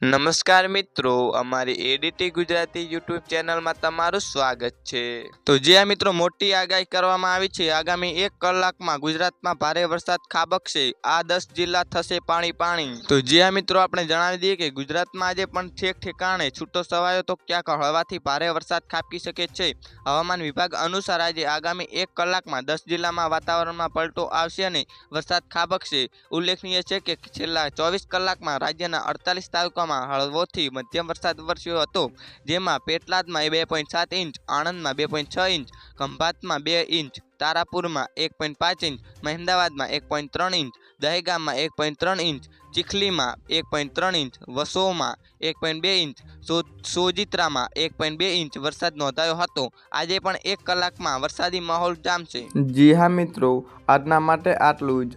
નમસ્કાર મિત્રો, અમારી એડીટી ગુજરાતી યુટ્યુબ ચેનલમાં તમારું સ્વાગત છે. તો જે આ મિત્રો મોટી આગાહી કરવામાં આવી છે, આગામી એક કલાકમાં ગુજરાતમાં ભારે વરસાદ ખાબકશે, આ દસ જિલ્લા થશે પાણી પાણી. તો જે આ મિત્રો આપણે જણાવી દઈએ કે ગુજરાતમાં આજે પણ ઠેક ઠેકાણે છૂટો સવાયો તો ક્યાંક હળવાથી ભારે વરસાદ ખાબકી શકે છે. હવામાન વિભાગ અનુસાર આજે આગામી એક કલાકમાં દસ જિલ્લામાં વાતાવરણમાં પલટો આવશે અને વરસાદ ખાબકશે. ઉલ્લેખનીય છે કે છેલ્લા ચોવીસ કલાકમાં રાજ્યના અડતાલીસ તાલુકામાં હળવોથી મધ્યમ વરસાદ વરસ્યો હતો, જેમાં પેટલાદમાં બે પોઈન્ટ સાત ઇંચ, આણંદમાં બે પોઈન્ટ છ ઇંચ, ખંભાતમાં બે ઇંચ, તારાપુરમાં એક પોઈન્ટ પાંચ ઇંચ, મહેમદાવાદમાં એક પોઈન્ટ ત્રણ ઇંચ, દહેગામમાં એક પોઈન્ટ ત્રણ ઇંચ, ચીખલીમાં એક પોઈન્ટ ત્રણ ઇંચ, વસોમાં એક પોઈન્ટ બે ઇંચ સોજિત્રામાં એક પોઈન્ટ બે ઇંચ વરસાદ નોંધાયો હતો. આજે પણ એક કલાકમાં વરસાદી માહોલ જામશે. જી હા મિત્રો, આજના માટે આટલું જ.